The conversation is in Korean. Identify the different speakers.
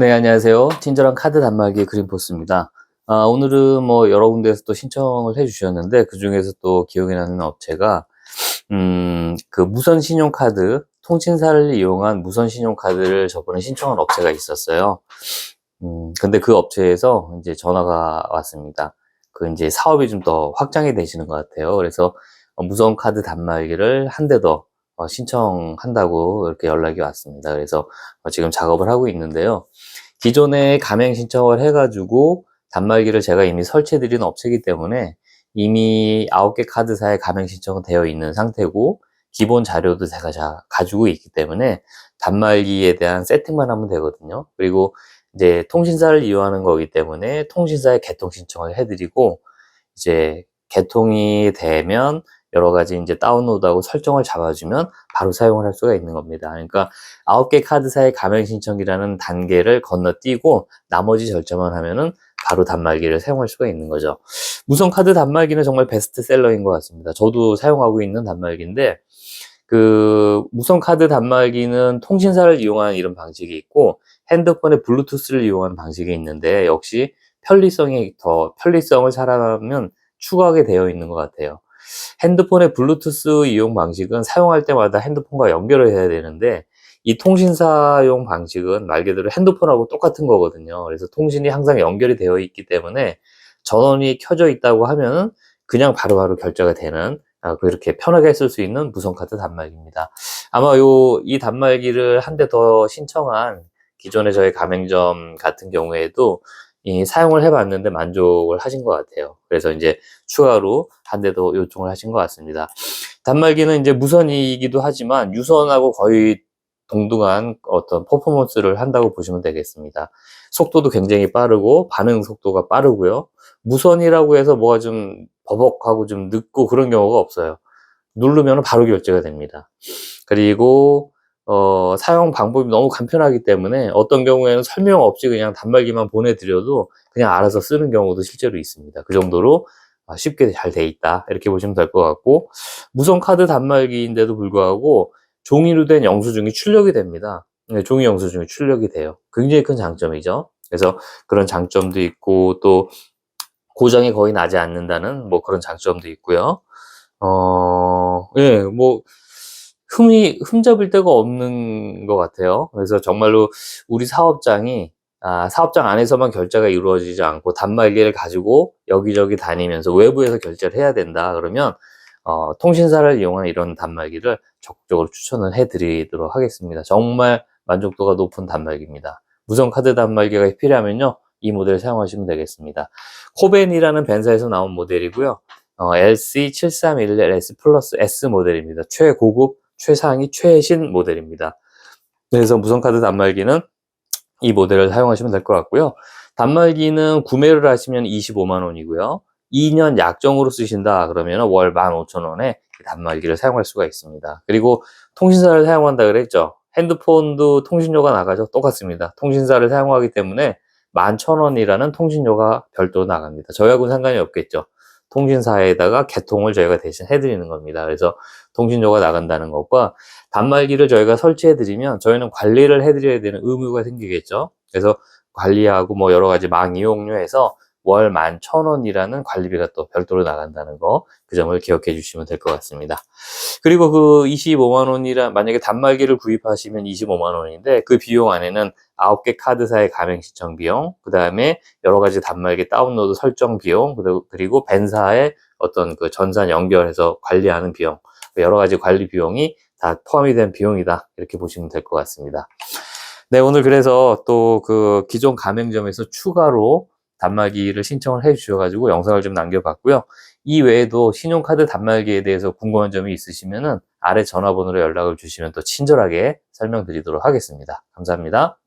Speaker 1: 네, 안녕하세요. 친절한 카드 단말기 그린포스입니다. 아, 오늘은 뭐 여러 군데에서 또 신청을 해주셨는데, 그 중에서 또 기억이 나는 업체가, 음, 그 무선 신용카드, 통신사를 이용한 무선 신용카드를 저번에 신청한 업체가 있었어요. 음, 근데 그 업체에서 이제 전화가 왔습니다. 그 이제 사업이 좀 더 확장이 되시는 것 같아요. 그래서 어, 무선 카드 단말기를 한 대 더 어, 신청한다고 이렇게 연락이 왔습니다. 그래서 어, 지금 작업을 하고 있는데요. 기존에 가맹 신청을 해가지고 단말기를 제가 이미 설치해드린 업체이기 때문에 이미 9개 카드사에 가맹 신청은 되어 있는 상태고 기본 자료도 제가 자, 가지고 있기 때문에 단말기에 대한 세팅만 하면 되거든요. 그리고 이제 통신사를 이용하는 거기 때문에 통신사에 개통 신청을 해드리고 이제 개통이 되면 여러 가지 이제 다운로드하고 설정을 잡아주면 바로 사용을 할 수가 있는 겁니다. 그러니까 9개 카드사의 가맹 신청이라는 단계를 건너뛰고 나머지 절차만 하면은 바로 단말기를 사용할 수가 있는 거죠. 무선 카드 단말기는 정말 베스트셀러인 것 같습니다. 저도 사용하고 있는 단말기인데 그 무선 카드 단말기는 통신사를 이용하는 이런 방식이 있고 핸드폰의 블루투스를 이용하는 방식이 있는데 역시 편리성이 더 편리성을 살아가면 추가하게 되어 있는 것 같아요. 핸드폰의 블루투스 이용 방식은 사용할 때마다 핸드폰과 연결을 해야 되는데 이 통신사용 방식은 말 그대로 핸드폰하고 똑같은 거거든요. 그래서 통신이 항상 연결이 되어 있기 때문에 전원이 켜져 있다고 하면은 그냥 바로바로 결제가 되는 아, 그렇게 편하게 쓸 수 있는 무선 카드 단말기입니다. 아마 요 이 단말기를 한 대 더 신청한 기존의 저희 가맹점 같은 경우에도 이 사용을 해봤는데 만족을 하신 것 같아요. 그래서 이제 추가로 한 대 더 요청을 하신 것 같습니다. 단말기는 이제 무선이기도 하지만 유선하고 거의 동등한 어떤 퍼포먼스를 한다고 보시면 되겠습니다. 속도도 굉장히 빠르고 반응 속도가 빠르고요. 무선이라고 해서 뭐가 좀 버벅하고 좀 늦고 그런 경우가 없어요. 누르면 바로 결제가 됩니다. 그리고 어, 사용 방법이 너무 간편하기 때문에 어떤 경우에는 설명 없이 그냥 단말기만 보내드려도 그냥 알아서 쓰는 경우도 실제로 있습니다. 그 정도로 아, 쉽게 잘 돼 있다. 이렇게 보시면 될 것 같고, 무선 카드 단말기인데도 불구하고 종이로 된 영수증이 출력이 됩니다. 네, 종이 영수증이 출력이 돼요. 굉장히 큰 장점이죠. 그래서 그런 장점도 있고, 또 고장이 거의 나지 않는다는 뭐 그런 장점도 있고요. 어, 예, 뭐, 흠이, 흠잡을 데가 없는 것 같아요. 그래서 정말로 우리 사업장이 아, 사업장 안에서만 결제가 이루어지지 않고 단말기를 가지고 여기저기 다니면서 외부에서 결제를 해야 된다. 그러면 어, 통신사를 이용한 이런 단말기를 적극적으로 추천을 해드리도록 하겠습니다. 정말 만족도가 높은 단말기입니다. 무선 카드 단말기가 필요하면요. 이 모델 사용하시면 되겠습니다. 코벤이라는 벤사에서 나온 모델이고요. 어, LC7311S 플러스 S 모델입니다. 최고급, 최상위, 최신 모델입니다. 그래서 무선 카드 단말기는 이 모델을 사용하시면 될 것 같고요. 단말기는 구매를 하시면 25만 원이고요. 2년 약정으로 쓰신다 그러면 월 15,000원에 단말기를 사용할 수가 있습니다. 그리고 통신사를 사용한다 그랬죠. 핸드폰도 통신료가 나가죠. 똑같습니다. 통신사를 사용하기 때문에 11,000원이라는 통신료가 별도로 나갑니다. 저희하고는 상관이 없겠죠. 통신사에다가 개통을 저희가 대신 해드리는 겁니다. 그래서 통신료가 나간다는 것과 단말기를 저희가 설치해드리면 저희는 관리를 해드려야 되는 의무가 생기겠죠. 그래서 관리하고 뭐 여러 가지 망 이용료에서 월 11,000원이라는 관리비가 또 별도로 나간다는 거, 그 점을 기억해 주시면 될 것 같습니다. 그리고 그 25만원이라, 만약에 단말기를 구입하시면 25만원인데, 그 비용 안에는 9개 카드사의 가맹 신청 비용, 그 다음에 여러 가지 단말기 다운로드 설정 비용, 그리고 벤사의 어떤 그 전산 연결해서 관리하는 비용, 여러 가지 관리 비용이 다 포함이 된 비용이다. 이렇게 보시면 될 것 같습니다. 네, 오늘 그래서 또 그 기존 가맹점에서 추가로 단말기를 신청을 해 주셔가지고 영상을 좀 남겨봤고요. 이 외에도 신용카드 단말기에 대해서 궁금한 점이 있으시면은 아래 전화번호로 연락을 주시면 또 친절하게 설명드리도록 하겠습니다. 감사합니다.